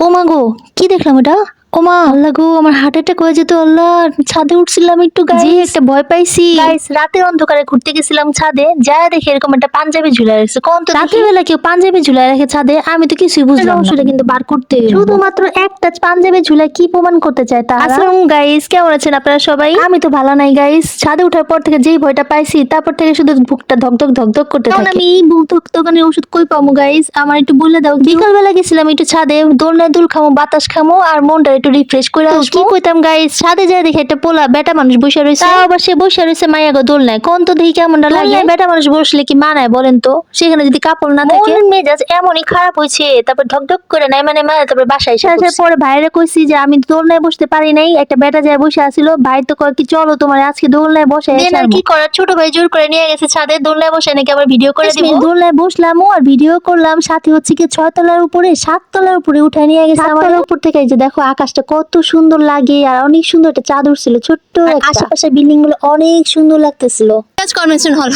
ও মা গো কি দেখলাম এটা ও মা আল্লাহ গো আমার হার্ট অ্যাটাক হয়ে যেত আল্লাহ। ছাদে উঠছিলাম একটু গাইস একটা ভয় পাইছি। গাইস রাতে অন্ধকারে ঘুরতে গেছিলাম ছাদে যা দেখে এরকম একটা পাঞ্জাবি ঝুলাই রাখছে। কোন তো রাতের বেলা কেউ পাঞ্জাবি ঝুলাই রাখে ছাদে আমি তো কিছুই বুঝলাম না। সেটা কিন্তু বার করতে শুধুমাত্র একটা পাঞ্জাবি ঝুলাই কি প্রমাণ করতে চায় তা আসসালামু গাইস কেমন আছেন আপনারা সবাই? আমি তো ভালো নাই গাইস ছাদে ওঠার পর থেকে যেই ভয়টা পাইছি তারপর থেকে শুধু বুকটা ধকধক ধকধক করতে থাকে। আমি এই বুক দোকানে ওষুধ কই পাবো গাইস আমার একটু বলে দাও বিকাল বেলা গেছিলাম একটু ছাদে দোলনায় দুল খামো বাতাস খামো আর মনটা একটু রিফ্রেশ করে আসব কি কইতাম গাইস ছাদে যায় দেখে একটা পোলা বেটা মানুষ বসে রয়েছে। তাও আবার সে বসে রয়েছে মাইয়া গো দোলনায়। কোন তো দেখি কেমনটা লাগে? বেটা মানুষ বসলে কি মানায় বলেন তো? সেখানে যদি কাপড় না থাকে। মেজাজ এমনই খারাপ হয়েছে তারপর ধকধক করে নাই মানে মানে তারপর বাসায় এসে আসার পরে ভাইরে কইছি যে আমি দোলনায় বসতে পারি নাই। একটা বেটা যায় বসে আছিল। ভাই তো কয় কি চলো তোমার আজকে দোলনায় বসে কি করার ছোট ভাই জোর করে নিয়ে গেছে ছাদে। দোলনায় বসে নাকি আবার ভিডিও করে দিব? দোলনায় বসলাম আর ভিডিও করলাম। সাথে হচ্ছে কি ছয় তলার উপরে সাত তলার উপরে উঠায় নিয়ে গেছে আমার উপর থেকে এই যে দেখো আকাশটা কত সুন্দর লাগে আর অনেক সুন্দর একটা চাদর ছিল ছোট্ট আশেপাশে বিল্ডিংগুলো অনেক সুন্দর লাগতেছিল। কাজ কনভেনশন হল।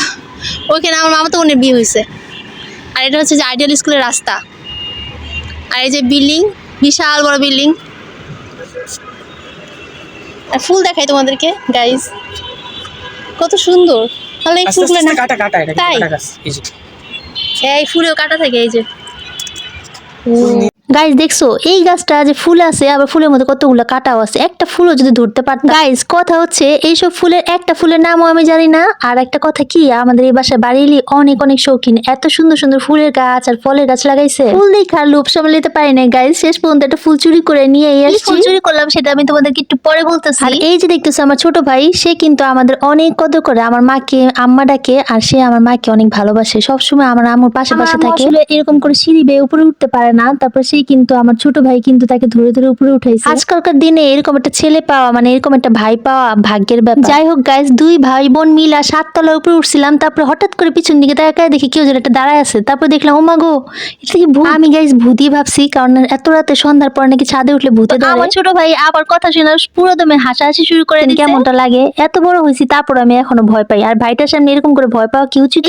ওইখানে আমার মামা তো বোনের বিয়ে হয়েছে। আর এটা হচ্ছে যে আইডিয়াল স্কুলের রাস্তা। আর এই যে বিল্ডিং বিশাল বড় বিল্ডিং আর ফুল দেখাই তোমাদেরকে গাইস কত সুন্দর। তাহলে এই ফুলগুলো না কাটা কাটা তাই? এই এই ফুলেও কাটা থাকে এই যে। গাইস দেখছ? এই গাছটা যে ফুল আছে আবার ফুলের মধ্যে কতগুলো কাটাও আছে একটা ফুলও যদি ধরতে পারতাম গাইস কথা হচ্ছে এইসব ফুলের একটা ফুলের নামও আমি জানি না আর একটা কথা কি আমাদের এই বাসায় বাড়িলি অনেক অনেক শৌখিন এত সুন্দর সুন্দর ফুলের গাছ আর ফলের গাছ লাগাইছে। ফুল দেখার লোভ সামলাতে পারি না গাইস শেষ পর্যন্ত একটা ফুল চুরি করে নিয়ে এসেছি ফুল চুরি করলাম সেটা আমি তোমাদেরকে একটু পরে বলতেছি। আর এই যে দেখতেছো আমার ছোট ভাই সে কিন্তু আমাদের অনেক কদর করে আমার মাকে আম্মা ডাকে আর সে আমার মাকে অনেক ভালোবাসে। সবসময় আমার আম্মুর পাশে পাশে থাকে। এরকম করে সিঁড়ি বেয়ে উপরে উঠতে পারে না তারপর সেই কিন্তু আমার ছোট ভাই কিন্তু তাকে ধরে ধরে উপরে উঠাইছে। আজকালকার দিনে এরকম একটা ছেলে পাওয়া মানে এরকম একটা ভাই পাওয়া ভাগ্যের ব্যাপার। যাই হোক গাইস দুই ভাই বোন মিলা সাততলার উপরে উঠছিলাম তারপর হঠাৎ করে পিছন দিকে তাকায় দেখি কেউ যেন একটা দাঁড়ায় আছে। তারপর দেখলাম ও মা গো এটা কি ভূত? আমি গাইস ভূতই ভাবছি কারণ এত রাতে সন্ধ্যার পর নাকি ছাদে উঠলে ভূতে ধরে। আমার ছোট ভাই আবার কথা শুনে পুরো দমে হাসাহাসি শুরু করে কেমনটা লাগে? এত বড় হয়েছি তারপর আমি এখনও ভয় পাই। আর ভাইটার সামনে এরকম করে ভয় পাওয়া কি উচিত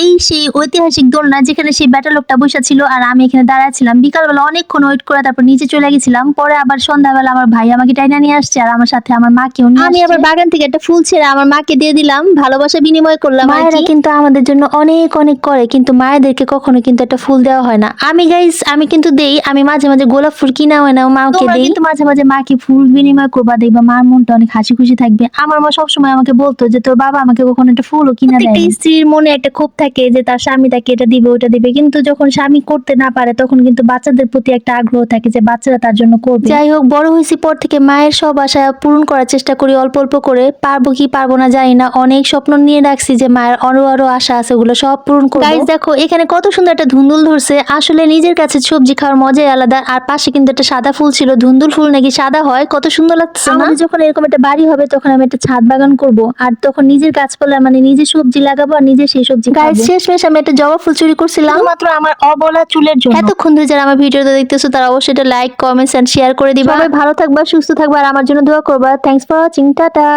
এই সেই ঐতিহাসিক দোলনা যেখানে সেই ব্যাটা লোকটা বসে ছিল আর আমি এখানে দাঁড়ায় ছিলাম। বিকালবেলা অনেকক্ষণ ওয়েট করে তারপর নিচে চলে গেছিলাম। পরে আবার সন্ধ্যাবেলা আমার ভাই আমাকে টাইনা নিয়ে আসছে আর আমার সাথে আমার মাকেও নিয়ে আমি আবার বাগান থেকে একটা ফুল ছেড়ে আমার মাকে দিয়ে দিলাম ভালোবাসা বিনিময় করলাম মায়েরা কিন্তু আমাদের জন্য অনেক অনেক করে কিন্তু মায়েদেরকে কখনো কিন্তু একটা ফুল দেওয়া হয় না। আমি গাইস আমি কিন্তু দেই আমি মাঝে মাঝে গোলাপ ফুল কিনা হয় না মাকে দেই। কিন্তু মাঝে মাঝে মাকে ফুল বিনিময় করবা দেখবা মার মনটা অনেক হাসি খুশি থাকবে। আমার মা সবসময় আমাকে বলতো যে তোর বাবা আমাকে কখনো একটা ফুলও কিনা দেয় স্ত্রীর মনে একটা ক্ষোভ থাকে যে তার স্বামী তাকে এটা দিবে ওটা দিবে। কিন্তু যখন স্বামী করতে না পারে তখন কিন্তু বাচ্চাদের প্রতি একটা আগ্রহ থাকে যে বাচ্চারা তার জন্য করবে। যাই হোক বড় হয়েছি পর থেকে মায়ের সব আশা পূরণ করার চেষ্টা করি অল্প অল্প করে। পারব কি পারব না জানি না অনেক স্বপ্ন নিয়ে রাখছি যে মায়ের আরও আরও আশা আছে ওগুলো সব পূরণ করব। গাইস দেখো এখানে কত সুন্দর একটা ধুন্দুল ধরছে। আসলে নিজের কাছে সবজি খাওয়ার মজাই আলাদা আর পাশে কিন্তু একটা সাদা ফুল ছিল। ধুন্দুল ফুল নাকি সাদা হয়? কত সুন্দর লাগছে না? যখন এরকম একটা বাড়ি হবে তখন আমি একটা ছাদ বাগান করব। আর তখন নিজের গাছপালা মানে নিজে সবজি লাগাবো আর নিজে সেই সবজি গাইস শেষমেশ আমি একটা জবা ফুল চুরি করছিলাম। মাত্র আমার অবলা চুলের জন্য। এতক্ষণ ধরে যারা আমার ভিডিওটা দেখতেছো, তারা অবশ্যই এটা লাইক কমেন্টস এন্ড শেয়ার করে দিবা। ভালো থাকবা, সুস্থ থাকবা, আর আমার জন্য দোয়া করবা। Thanks for watching tata.